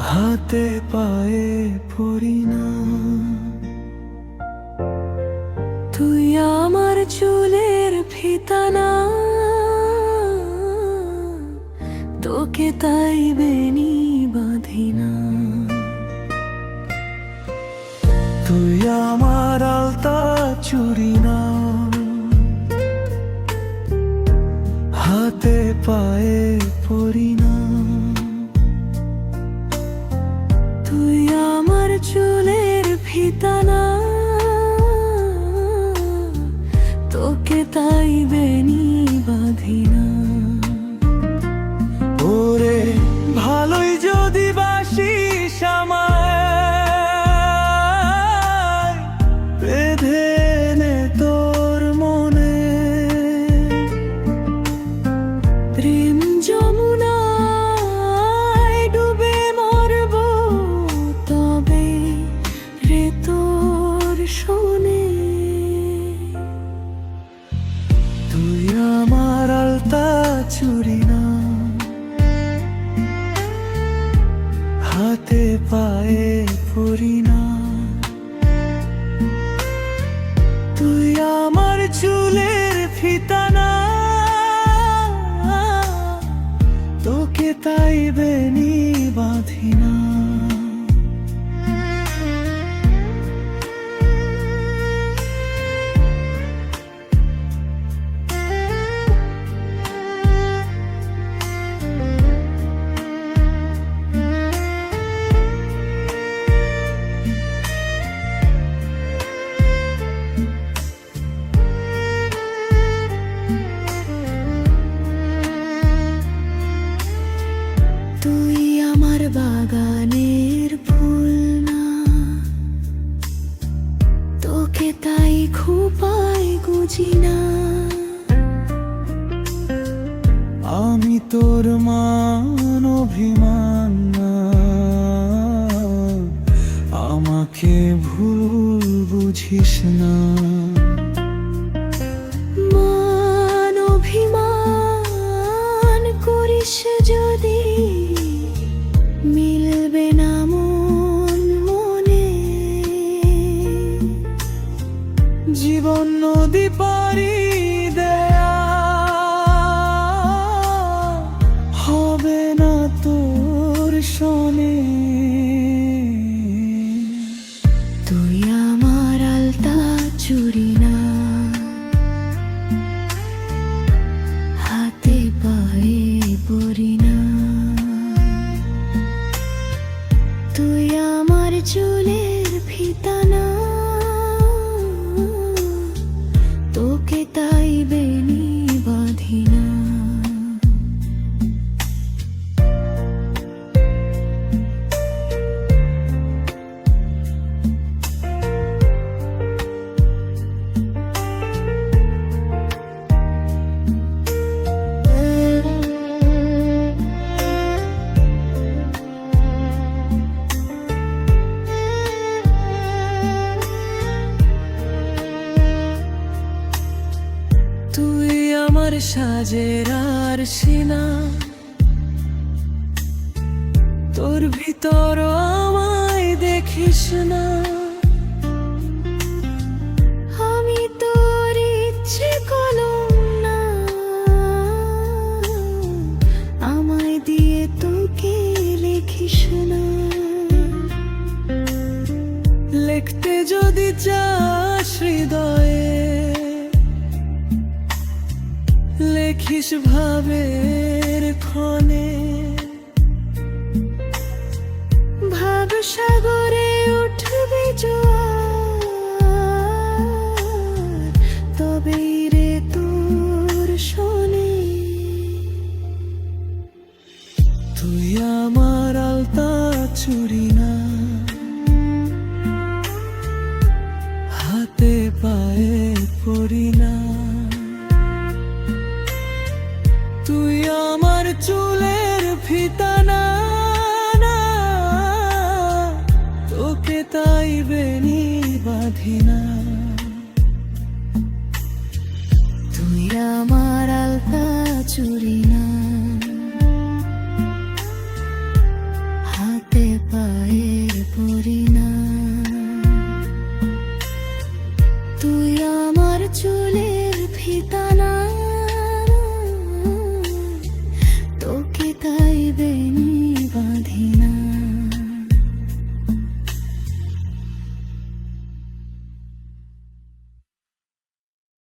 হাতে পায়ে পড়ি না। তুই আমার চুলের ফিতানা। তোকে তাই বেনি বাঁধি না। তুই আমার আলতা চুরি না। চুরি না। হাতে পায়ে পড়ি 记得 জীবন নদী পারি দেয়া। সাজের আর সিনা। তোর ভিতর আমায় দেখিস না। আমি তোর ইচ্ছে কলম না। আমায় দিয়ে তোকে লিখিস না। লিখতে যদি চাস হৃদয়ে লেখিস ভাবের ক্ষণে। ভাব সাগরে উঠবে তবেই রে তোর শোনে। তুই আমার আলতা চুরি না। বাঁধি তুই আমার আলতা চুরি